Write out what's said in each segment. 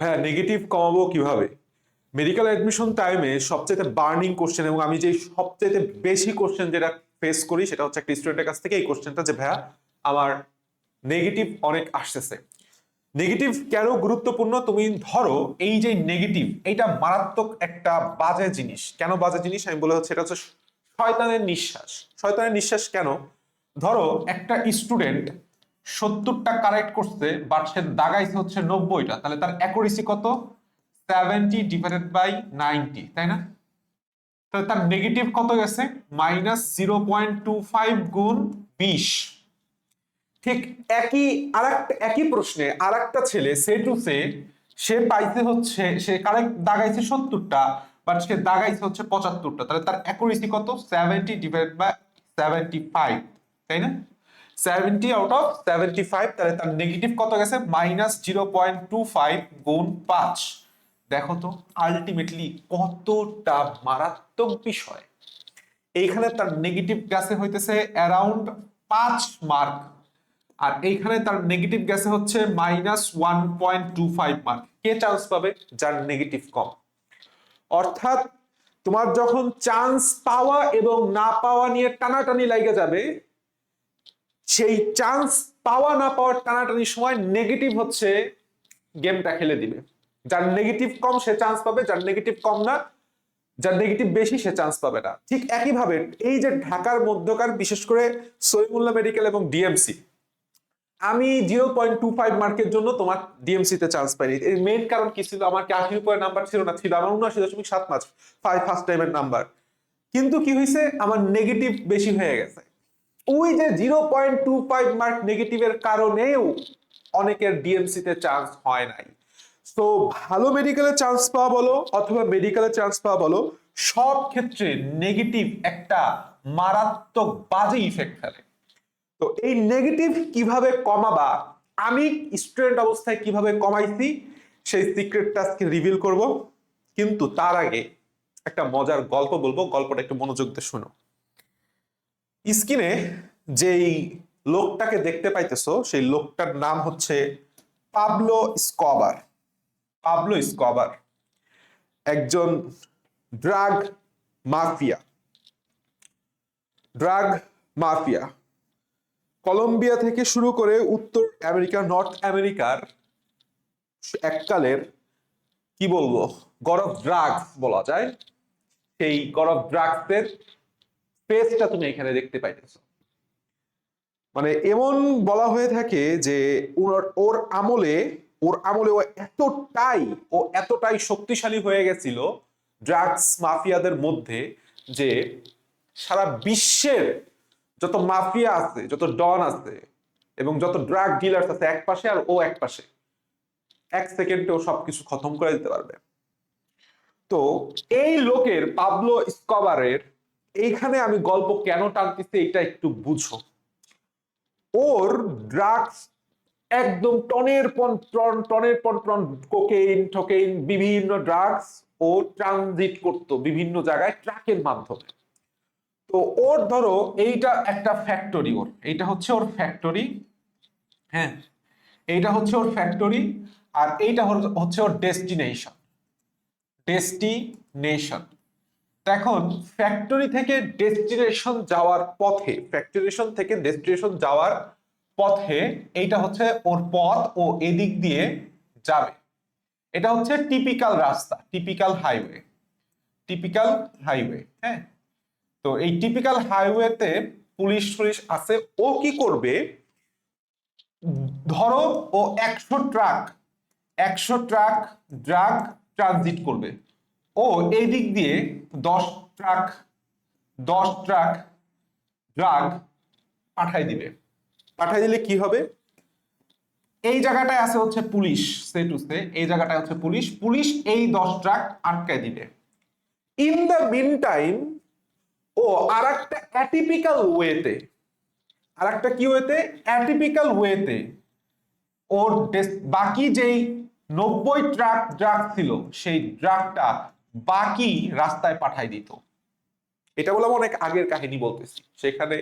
হ্যাঁ নেগেটিভ কমাবো কীভাবে? মেডিকেল অ্যাডমিশন টাইমে সবচেয়ে বার্নিং কোশ্চেন এবং আমি যে সবচেয়ে বেশি কোশ্চেন যেটা ফেস করি সেটা হচ্ছে একটা স্টুডেন্টের কাছ থেকে এই কোশ্চেনটা যে, ভাইয়া, আমার নেগেটিভ অনেক আসতেছে। নেগেটিভ কেন গুরুত্বপূর্ণ? তুমি ধরো এই যে নেগেটিভ এইটা মারাত্মক একটা বাজে জিনিস। কেন বাজে জিনিস? আমি বলে হচ্ছে এটা হচ্ছে শয়তানের নিঃশ্বাস। শয়তানের নিঃশ্বাস কেন? ধরো একটা স্টুডেন্ট সত্তরটা কারেক্ট করছে বাট সে দাগাইছে হচ্ছে নব্বইটা। তাহলে তার অ্যাকুরেসি কত? সেভেন্টি ডিভাইডেড বাই নাইনটি তাই না? তাহলে তার নেগেটিভ কত গেছে? Minus zero point two five গুণ বিশ। ঠিক একই, আরেকটা, একই প্রশ্নে আরেকটা ছেলে, সে টু সে সে পাইছে হচ্ছে, সে কারেক্ট দাগাইছে সত্তরটা বাট সে দাগাইছে হচ্ছে পঁচাত্তরটা। তাহলে তার অ্যাকুরেসি কত? Seventy divide by seventy five তাই না? Seventy out of seventy five তাহলে তার নেগেটিভ কত গেছে? Minus zero point two five গুণ পাঁচ। দেখো তো আলটিমেটলি কতটা মারাত্মক বিষয়। এইখানে তার নেগেটিভ গেছে হইতেছে অ্যারাউন্ড পাঁচ মার্ক আর এইখানে তার নেগেটিভ গেছে হচ্ছে minus one point two five mark কে চান্স পাবে? যার নেগেটিভ কম। অর্থাৎ তোমার যখন চান্স পাওয়া এবং না পাওয়া নিয়ে টানাটানি লাগে যাবে সেই চান্স পাওয়া না পাওয়ার টানাটানির সময় নেগেটিভ হচ্ছে গেমটা খেলে দিবে। যার নেগেটিভ কম সে চান্স পাবে, যার নেগেটিভ কম না, যার নেগেটিভ বেশি সে চান্স পাবে না। ঠিক একইভাবে এই যে ঢাকার মধ্যকার, বিশেষ করে সৈমুল্লাহ মেডিকেল এবং ডিএমসি আমি জিরো পয়েন্ট টু ফাইভ মার্কের জন্য তোমার ডিএমসি তে চান্স পাইনি। এর মেন কারণ কি ছিল? আমার কি আশির উপরে নাম্বার ছিল না? ছিল। আমার উনআশি দশমিক সাত পাঁচ ফাইভ ফার্স্ট টাইমের নাম্বার কিন্তু কি হয়েছে আমার নেগেটিভ বেশি হয়ে গেছে। ওই যে zero point two five mark নেগেটিভের কারণেও অনেকের ডিএমসি তে চান্স হয় নাই। তো ভালো মেডিকেলে চান্স পাওয়া বলো, অথবা মেডিকেলে চান্স পাওয়া বলো, সব ক্ষেত্রে নেগেটিভ একটা মারাত্মক বাজে ইফেক্ট ফেলে। তো এই নেগেটিভ কীভাবে কমাবা, আমি স্টুডেন্ট অবস্থায় কীভাবে কমাইছি, সেই সিক্রেটটা আজকে রিভিল করব। কিন্তু তার আগে একটা মজার গল্প বলব, গল্পটা একটু মনোযোগ দিয়ে শোনো। স্ক্রিনে যেই লোকটাকে দেখতে পাইতেছো, সেই লোকটার নাম হচ্ছে পাবলো স্কবার। পাবলো স্কবার একজন drug mafia. Drug mafia. Colombia থেকে শুরু করে উত্তর আমেরিকা, নর্থ আমেরিকার এককালের, কি বলব গরফ ড্রাগস বলা যায়। সেই গরফ ড্রাগসের পেজটা তুমি এখানে দেখতে পাইতেছো। মানে এমন বলা হয়ে থাকে যে ওর ওর আমলে ওর আমলে ও এতটাই ও এতটাই শক্তিশালী হয়ে গেছিল ড্রাগস মাফিয়াদের মধ্যে যে সারা বিশ্বের যত মাফিয়া আছে, যত ডন আছে এবং যত ড্রাগ ডিলার্স আছে এক পাশে আর ও এক পাশে, এক সেকেন্ডে ও সবকিছু খতম করে দিতে পারবে। তো এই লোকের পাবলো স্কবারের এইখানে আমি গল্প কেন টানতেছি এটা একটু বুঝো। ওর ড্রাগস একদম টনের পর টন, টনের পর টন কোকেইন টোকেইন বিভিন্ন ড্রাগস ও ট্রানজিট করতো বিভিন্ন জায়গায় ট্রাকের মাধ্যমে। তো ওর ধরো এইটা একটা ফ্যাক্টরি ওর, এইটা হচ্ছে ওর ফ্যাক্টরি হ্যাঁ? এইটা হচ্ছে ওর ফ্যাক্টরি আর এইটা হচ্ছে ওর ডেস্টিনেশন ডেস্টিনেশন এখন ফ্যাক্টরি থেকে ডেস্টিনেশন যাওয়ার পথে ফ্যাক্টরিশন থেকে ডেস্টিনেশন যাওয়ার পথে এইটা হচ্ছে ওর পথ ও এদিক দিয়ে যাবে। এটা হচ্ছে টিপিক্যাল রাস্তা টিপিক্যাল হাইওয়ে টিপিক্যাল হাইওয়ে হ্যাঁ? তো এই টিপিক্যাল হাইওয়েতে পুলিশ টুলিশ আছে, ও কি করবে? ধরো ও একশো ট্রাক একশো ট্রাক ড্রাগ ট্রানজিট করবে। ও এই দিক দিয়ে দশ ট্রাক দশ ট্রাক ড্রাগ পাঠাই দিবে। পাঠাই দিলে কি হবে? এই জায়গাটায় আছে হচ্ছে পুলিশ সে টু সে এই জায়গাটায় হচ্ছে পুলিশ পুলিশ এই দশ ট্রাক আটকায় দিবে। ইন দ্য মিন টাইম ও আর একটা অ্যাটিপিক্যাল ওয়েতে আর একটা কি ওয়েতে অ্যাটিপিক্যাল ওয়েতে ওর বাকি যেই নব্বই ট্রাক ড্রাগ ছিল সেই ড্রাগটা বাকি রাস্তায় পাঠাই দিত। এটা বললাম অনেক আগের কাহিনী বলতেছি। সেখানে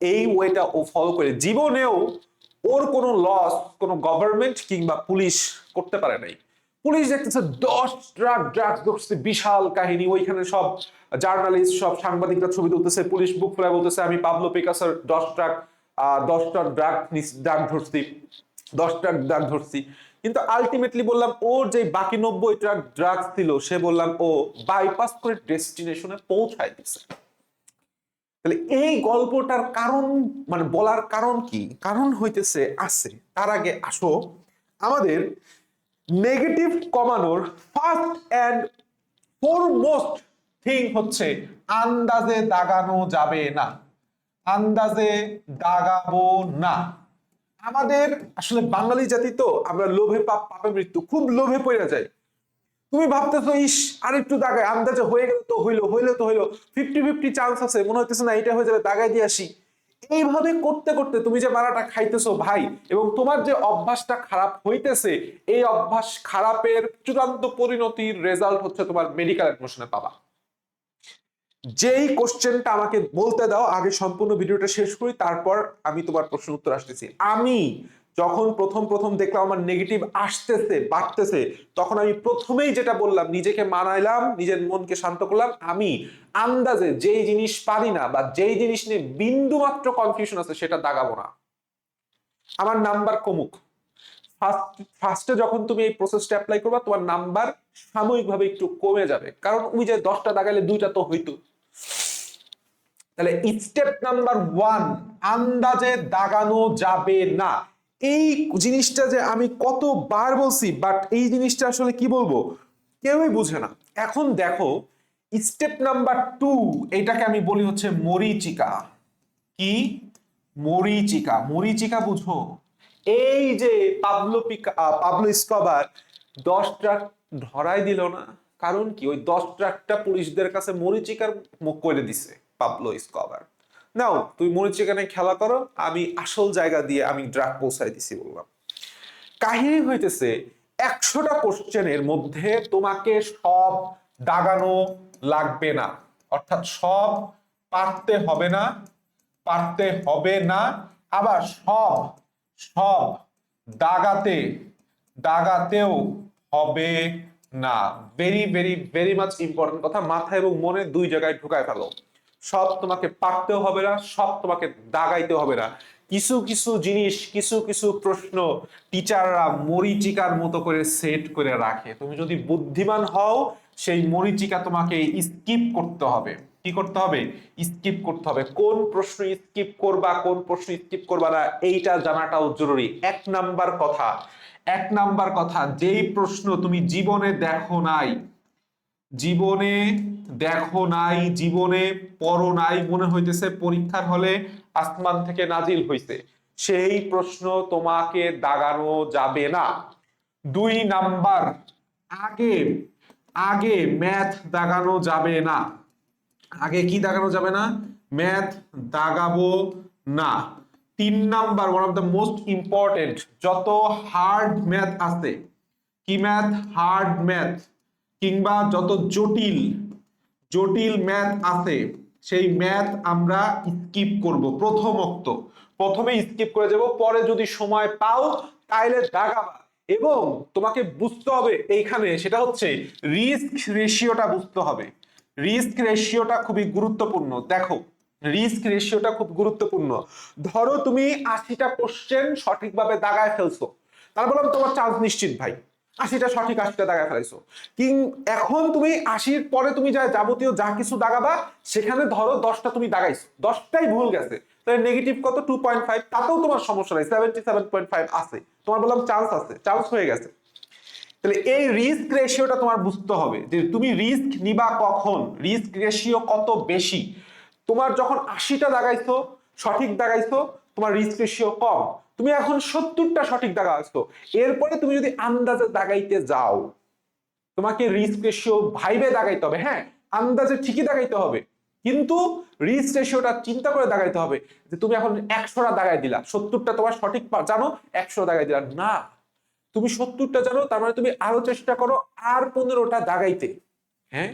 এই ওয়েটা ও ফলো করে জীবনেও ওর কোনো লস কোনো গভর্নমেন্ট কিংবা পুলিশ করতে পারে নাই। পুলিশ দেখতেছে দশ ট্রাক ড্রাগস ধরছে বিশাল কাহিনী। ওইখানে সব জার্নালিস্ট সব সাংবাদিকরা ছবি তুলতেছে, পুলিশ বুক ফেলা বলতেছে, আমি পাবলো পিকাসের দশ ট্রাক দশ ট্রাক ড্রাগ ড্রাগ ধরছি। দশ ট্রাক ড্রাগ ধরছি। কিন্তু আলটিমেটলি বললাম, ওর যে বাকি নব্বই ট্রাক ড্রাগস ছিল, সে বললাম, ও বাইপাস করে ডেস্টিনেশনে পৌঁছায় দিছে। তাহলে এই গল্পটার কারণ মানে বলার কারণ কি? কারণ হইতেছে আছে। তার আগে আসো, আমাদের নেগেটিভ কমানোর ফার্স্ট অ্যান্ড ফোরমোস্ট থিং হচ্ছে, আন্দাজে দাগানো যাবে না। আন্দাজে দাগাবো না। আমাদের আসলে বাঙালি জাতি তো আমরা লোভে পাপ, পাপে মৃত্যু, খুব লোভে পড়ে যায় তুমি ভাবতেছো, ইস আর একটু দাগায়, আন্দাজে হয়ে গেল তো হইল হইল তো হইল ফিফটি ফিফটি চান্স আছে, মনে হইতেছে না এটা হয়ে যাবে, দাগায় দিয়ে আসি। এইভাবে করতে করতে তুমি যে মারাটা খাইতেছো ভাই, এবং তোমার যে অভ্যাসটা খারাপ হইতেছে, এই অভ্যাস খারাপের চূড়ান্ত পরিণতির রেজাল্ট হচ্ছে তোমার মেডিকেল অ্যাডমিশনে পাবা। যেই কোশ্চেনটা আমাকে বলতে দাও, আগে সম্পূর্ণ ভিডিওটা শেষ করি, তারপর আমি তোমার প্রশ্ন উত্তর আসতেছি। আমি যখন প্রথম প্রথম দেখলাম আমার নেগেটিভ আসতেছে, বাড়তেছে, তখন আমি প্রথমেই যেটা বললাম, নিজেকে মানাইলাম, নিজের মনকে শান্ত করলাম, আমি আন্দাজে যেই জিনিস পারি না বা যেই জিনিস নিয়ে বিন্দু মাত্র কনফিউশন আছে, সেটা দাগাবো না। আমার নাম্বার কমুক। ফার্স্ট ফার্স্টে যখন তুমি এই প্রসেসটা অ্যাপ্লাই করবা, তোমার নাম্বার সাময়িকভাবে একটু কমে যাবে। কারণ ওই যে দশটা দাগাইলে দুইটা তো হইতো তাহলে স্টেপ নাম্বার ওয়ান আন্দাজে দাগানো যাবে না। এই জিনিসটা যে আমি কতবার বলছি বাট এই জিনিসটা আসলে কি বলব? কেউই বুঝে না। এখন দেখো স্টেপ নাম্বার টু এটাকে আমি বলি হচ্ছে মরিচিকা। কি? মরিচিকা। মরিচিকা বুঝো। এই যে পাবলো পিকা পাবলো স্কবার দশ ট্রাক ধরাই দিল না। কারণ কি? ওই দশ ট্রাকটা পুলিশদের কাছে মরিচিকার মুখ করে দিছে। পাবলো স্কবার নাও তুই মরিচিকা নিয়ে খেলা করো, আমি আসল জায়গা দিয়ে আমি ড্রাগ পৌঁছাই দিছি বললাম। কাহিনী হইতেছে, একশোটা কোশ্চেনের মধ্যে তোমাকে সব দাগানো লাগবে না। অর্থাৎ সব পারতে হবে না, পারতে হবে না, আবার সব সব দাগাতে, দাগাতেও হবে না। Very very very much important কথা, মাথা এবং মনে দুই জায়গায় ঢুকায় ফেলো। সব তোমাকে পারতেও হবে না, সব তোমাকে দাগাইতে হবে না। কিছু কিছু জিনিস, কিছু কিছু প্রশ্ন টিচাররা মরিচিকার মতো করে সেট করে রাখে। তুমি যদি বুদ্ধিমান হও, সেই মরিচিকা তোমাকে স্কিপ করতে হবে। কি করতে হবে? স্কিপ করতে হবে। কোন প্রশ্ন স্কিপ করবা, কোন প্রশ্ন স্কিপ করবা না, এইটা জানাটাও জরুরি। এক নাম্বার কথা, এক নাম্বার কথা, যেই প্রশ্ন তুমি জীবনে দেখো নাই জীবনে দেখো নাই, জীবনে পড়ো নাই মনে হইতেছে পরীক্ষার হলে আসমান থেকে নাজিল হইছে। সেই প্রশ্ন তোমাকে দাগানো যাবে না। দুই নাম্বার, আগে আগে ম্যাথ দাগানো যাবে না। আগে কি দাগানো যাবে না? ম্যাথ দাগাবো না। তিন number one of the most important যত হার্ড ম্যাথ আছে, কি ম্যাথ হার্ড ম্যাথ কিংবা যত জটিল জটিল ম্যাথ আছে, সেই ম্যাথ আমরা স্কিপ করব প্রথমত প্রথমে স্কিপ করে যাব, পরে যদি সময় পাও, তাইলে দাগাবা এবং তোমাকে বুঝতে হবে এইখানে, সেটা হচ্ছে রিস্ক রেশিওটা বুঝতে হবে। রিস্ক রেশিওটা খুবই গুরুত্বপূর্ণ। দেখো রিস্ক রেশিওটা খুব গুরুত্বপূর্ণ। ধরো তুমি আশিটা কোশ্চেন সঠিকভাবে দাগায় ফেলছো। তার বললাম তোমার চান্স নিশ্চিত, ভাই। আশিটা সঠিক, আশিটা দাগায় ফেলাইছো। কিং, এখন তুমি আশির পরে তুমি যা যাবতীয় যা কিছু দাগাবা, সেখানে ধরো দশটা তুমি দাগাইছো। দশটাই ভুল গেছে। তাহলে নেগেটিভ কত? টু পয়েন্ট ফাইভ তাতেও তোমার সমস্যা নাই। সেভেন্টি সেভেন পয়েন্ট ফাইভ আছে। তোমার বললাম চান্স আছে চান্স হয়ে গেছে। তাহলে এই রিস্ক রেশিওটা তোমার বুঝতে হবে যে তুমি রিস্ক নিবা কখন? রিস্ক রেশিও কত বেশি? তোমার যখন আশিটা দাগাইছো, সঠিক দাগাইছো, তোমার রিস্ক রেশিও কম। তুমি এখন সত্তরটা সঠিক দাগা আসতো এরপরে তুমি যদি আন্দাজে দাগাইতে যাও, তোমাকে রিস্ক রেশিও ভাইবে দাগাইতে হবে হ্যাঁ? আন্দাজে ঠিকই দাগাইতে হবে। কিন্তু রিস্ক রেশিওটা চিন্তা করে দাগাইতে হবে যে তুমি এখন একশোটা দাগাই দিলা, সত্তরটা তোমার সঠিক জানো? একশো দাগাই দিলা। না। তুমি সত্তরটা জানো, তার মানে তুমি আরও চেষ্টা করো আর পনেরোটা দাগাইতে হ্যাঁ?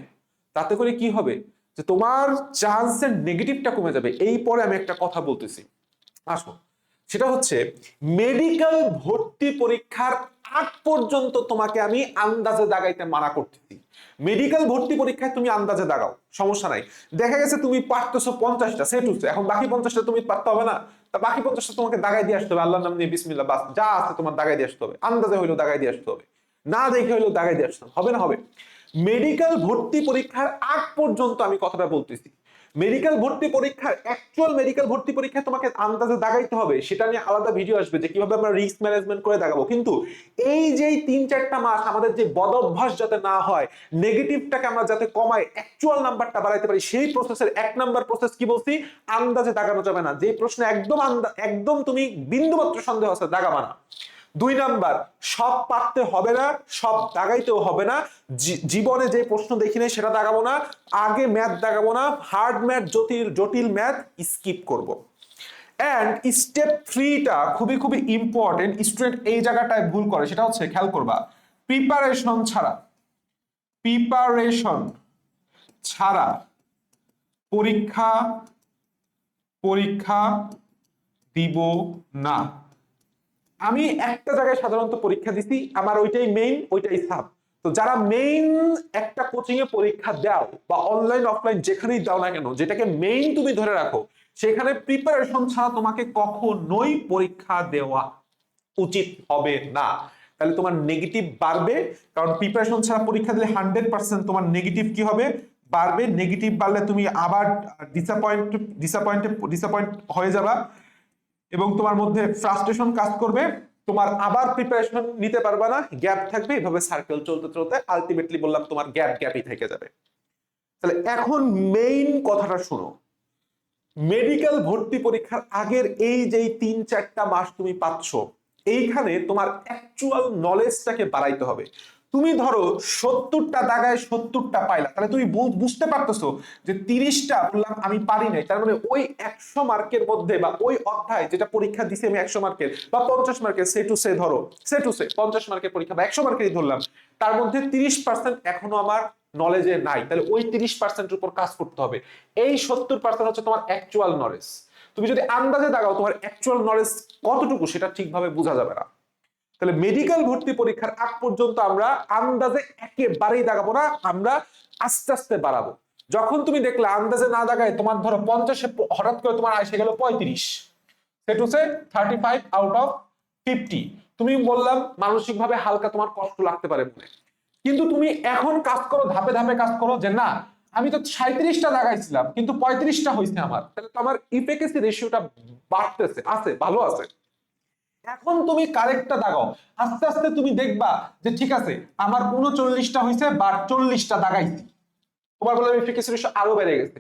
তাতে করে কি হবে? যে তোমার চান্সের নেগেটিভটা কমে যাবে। এই পরে আমি একটা কথা বলতেছি। আসো। সেটা হচ্ছে মেডিকেল ভর্তি পরীক্ষার আগ পর্যন্ত তোমাকে আমি আন্দাজে দাগাইতে মানা করতেছি। মেডিকেল ভর্তি পরীক্ষায় তুমি আন্দাজে দাগাও, সমস্যা নাই। দেখা গেছে তুমি পারতেছো পঞ্চাশটা, সেট হচ্ছে। এখন বাকি পঞ্চাশটা তুমি পারতে হবে না? তা বাকি পঞ্চাশটা তোমাকে দাগাই দিয়ে আসতে হবে। আল্লাহর নাম নিয়ে বিসমিল্লাহ, বাস যা আছে তোমার দাগাই দিয়ে আসতে হবে। আন্দাজে হইলেও দাগাই দিয়ে আসতে হবে। না দেখে হইলেও দাগাই দিয়ে আসতে হবে। না, হবে। মেডিকেল ভর্তি পরীক্ষার আগ পর্যন্ত আমি কথাটা বলতেছি। মেডিকেল ভর্তি পরীক্ষার অ্যাকচুয়াল মেডিকেল ভর্তি পরীক্ষায় তোমাকে আন্দাজে দাগাইতে হবে। সেটা নিয়ে আলাদা ভিডিও আসবে যে কীভাবে আমরা রিস্ক ম্যানেজমেন্ট করে দাগাবো। কিন্তু এই যে তিন চারটা মাস আমাদের যে বদ অভ্যাস যাতে না হয় নেগেটিভটাকে আমরা যাতে কমাই অ্যাকচুয়াল নাম্বারটা বাড়াইতে পারি, সেই প্রসেসের এক নাম্বার প্রসেস কি বলছি? আন্দাজে দাগানো যাবে না। যে প্রশ্ন একদম একদম তুমি বিন্দুমাত্র সন্দেহ আছে, দাগাবা না। দুই নাম্বার, সব পারতে হবে না, সব দাগাইতেও হবে না। জীবনে যে প্রশ্ন দেখি নাই সেটা দাগাবো না, আগে ম্যাথ দাগাবো না হার্ড ম্যাথ, জটিল জটিল ম্যাথ স্কিপ করব। অ্যান্ড স্টেপ থ্রিটা খুবই খুবই ইম্পর্টেন্ট স্টুডেন্ট এই জায়গাটায় ভুল করে, সেটা হচ্ছে খেয়াল করবা প্রিপারেশন ছাড়া প্রিপারেশন ছাড়া পরীক্ষা পরীক্ষা দিব না। আমি একটা জায়গায় সাধারণত পরীক্ষা দিছি, আমার ওইটাই মেইন ওইটাই সাব তো যারা মেইন একটা কোচিং এ পরীক্ষা দাও বা অনলাইন অফলাইন যেখানেই দাও না কেন, যেটাকে মেইন তুমি ধরে রাখো, সেখানে প্রিপারেশন ছাড়া তোমাকে কখনোই পরীক্ষা দেওয়া উচিত হবে না। তাহলে তোমার নেগেটিভ বাড়বে, কারণ প্রিপারেশন ছাড়া পরীক্ষা দিলে হান্ড্রেড পার্সেন্ট তোমার নেগেটিভ কি হবে? বাড়বে। নেগেটিভ বাড়লে তুমি আবার ডিসঅ্যাপয়েন্ট ডিসঅ্যাপয়েন্ট ডিসঅ্যাপয়েন্ট হয়ে যাবা। এবং তোমার মধ্যে ফ্রাস্ট্রেশন কাজ করবে, তোমার আবার প্রিপারেশন নিতে পারবে না গ্যাপ থাকবে, এভাবে সার্কেল চলতে চলতে আলটিমেটলি বললাম তোমার গ্যাপ গ্যাপই থেকে যাবে। তাহলে এখন মেইন কথাটা শোনো। মেডিকেল ভর্তি পরীক্ষার আগের এই যে তিন চারটা মাস তুমি পাচ্ছ, এইখানে তোমার অ্যাকচুয়াল নলেজটাকে বাড়াইতে হবে। তুমি ধরো সত্তরটা দাগায় সত্তরটা পাইলা, তাহলে তুমি বুঝতে পারতেছো যে তিরিশটা বললাম আমি পারি নাই, তার মানে ওই একশো মার্কের মধ্যে বা ওই অধ্যায় যেটা পরীক্ষা দিছি আমি একশো মার্কের বা পঞ্চাশ মার্কের, সে টু সে ধরো, সে টু সে পঞ্চাশ মার্কের পরীক্ষা বা একশো মার্কেরই ধরলাম, তার মধ্যে তিরিশ পার্সেন্ট এখনও আমার নলেজে নাই, তাহলে ওই তিরিশ পার্সেন্টের উপর কাজ করতে হবে। এই সত্তর পার্সেন্ট হচ্ছে তোমার অ্যাকচুয়াল নলেজ তুমি যদি আন্দাজে দাগাও তোমার অ্যাকচুয়াল নলেজ কতটুকু সেটা ঠিকভাবে বোঝা যাবে না। তাহলে মেডিকেল ভর্তি পরীক্ষার আগ পর্যন্ত আমরা আন্দাজে একেবারেই দাগাবো না, আমরা আস্তে আস্তে বাড়াবো। যখন তুমি দেখলে আন্দাজে না দাগায় তোমার ধরো পঞ্চাশে হঠাৎ করে তোমার এসে গেল পঁয়ত্রিশ। সেট হচ্ছে thirty five out of fifty তুমি বললাম, মানসিকভাবে হালকা তোমার কষ্ট লাগতে পারে মনে। কিন্তু তুমি এখন কাজ করো, ধাপে ধাপে কাজ করো যে না, আমি তো সাঁত্রিশটা লাগাইছিলাম, কিন্তু পঁয়ত্রিশটা হয়েছে আমার। তাহলে তো আমার ইফেকেসি রেশিওটা বাড়তেছে, আছে, ভালো আছে। এখন তুমি কারেক্টটা দাগাও। আস্তে আস্তে তুমি দেখবা যে ঠিক আছে, আমার উনচল্লিশটা হয়েছে বা চল্লিশটা দাগাইছি। তোমার বলে রেশিও আরও বেড়ে গেছে।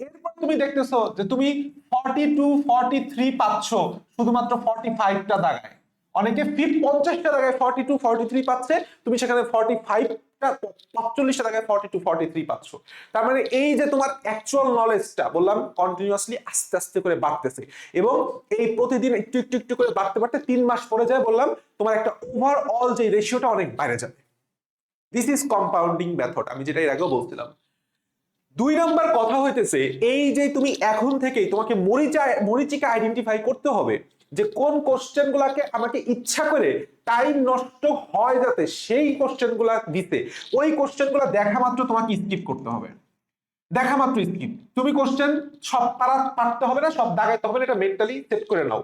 এরপর তুমি দেখতেছো যে তুমি ফর্টি টু ফর্টি থ্রি পাচ্ছ, শুধুমাত্র ফর্টি ফাইভটা দাগায়। অনেকে ফিফ পঞ্চাশটা দাগায় ফর্টি টু ফর্টি থ্রি পাচ্ছে। তুমি সেখানে ফর্টি ফাইভটা পাঁচচল্লিশটা দাগায় ফর্টি টু ফর্টি থ্রি পাচ্ছ। তার মানে এই যে তোমার অ্যাকচুয়াল নলেজটা বললাম কন্টিনিউয়াসলি আস্তে আস্তে করে বাড়তেছে। এবং এই প্রতিদিন একটু একটু একটু করে বাড়তে বাড়তে তিন মাস পরে যায়, বললাম, তোমার একটা ওভারঅল যে রেশিওটা অনেক বাইরে যাবে। দিস ইজ কম্পাউন্ডিং মেথড আমি যেটা এর আগেও বলছিলাম। দুই নম্বর কথা হইতেছে, এই যে তুমি এখন থেকেই তোমাকে মরিচা, মরিচিকা আইডেন্টিফাই করতে হবে। যে কোন কোশ্চেন গুলাকে আমাকে ইচ্ছা করে টাইম নষ্ট হয় যাতে সেই কোশ্চেনগুলা দিতে। ওই কোশ্চেনগুলা দেখা মাত্র তোমাকে স্কিপ করতে হবে। দেখা মাত্র স্কিপ তুমি কোশ্চেন সব পারা পারতে হবে না, সব দাগাইতে হবে না, এটা মেন্টালি সেট করে নাও।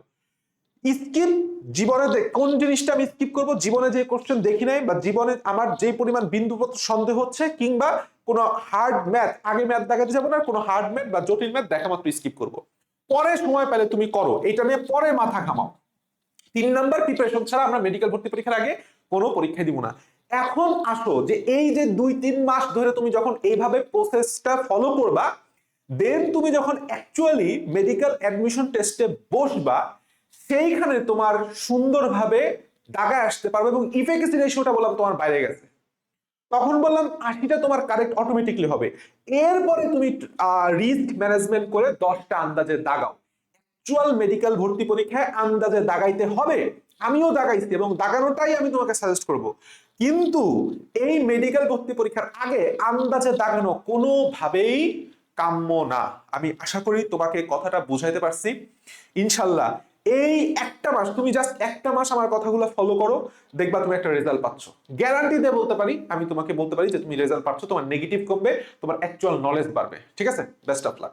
স্কিপ জীবনে কোন জিনিসটা আমি স্কিপ করব, জীবনে যে কোশ্চেন দেখি নাই বা জীবনে আমার যে পরিমাণ বিন্দুপত্র সন্দেহ হচ্ছে কিংবা কোনো হার্ড ম্যাথ আগে ম্যাথ দেখাতে যাব না, কোনো হার্ড ম্যাথ বা জটিল ম্যাথ দেখা মাত্র স্কিপ করব। পরে সময় পেলে তুমি করো। এটা নিয়ে পরে মাথা ঘামাও। তিন নাম্বার প্রিপারেশন ছাড়া আমরা মেডিকেল ভর্তি পরীক্ষার আগে কোনো পরীক্ষা দিব না। এখন আসো যে এই যে দুই, তিন মাস ধরে তুমি যখন এইভাবে প্রসেসটা ফলো করবা দেন তুমি যখন অ্যাকচুয়ালি মেডিকেল অ্যাডমিশন টেস্টে বসবা, সেইখানে তোমার সুন্দরভাবে দাগায় আসতে পারবে এবং ইফেকেসি রেশিওটা বললাম তোমার বাইরে গেছে। তখন বললাম আশিটা তোমার কারেক্ট অটোমেটিকলি হবে। এরপরে তুমি রিস্ক ম্যানেজমেন্ট করে দশটা আন্দাজে দাগাও। অ্যাকচুয়াল মেডিকেল ভর্তি পরীক্ষায় আন্দাজে দাগাইতে হবে। আমিও দাগাইছি এবং দাগানোটাই আমি তোমাকে সাজেস্ট করব। কিন্তু এই মেডিকেল ভর্তি পরীক্ষার আগে আন্দাজে দাগানো কোনোভাবেই কাম্য না। আমি আশা করি তোমাকে কথাটা বুঝাইতে পারছি। ইনশাল্লাহ এই একটা মাস, তুমি জাস্ট একটা মাস আমার কথাগুলো ফলো করো, দেখবা তুমি একটা রেজাল্ট পাচ্ছ। গ্যারান্টি দিয়ে বলতে পারি, আমি তোমাকে বলতে পারি যে তুমি রেজাল্ট পাচ্ছ, তোমার নেগেটিভ কমবে, তোমার অ্যাকচুয়াল নলেজ বাড়বে। ঠিক আছে? Best of luck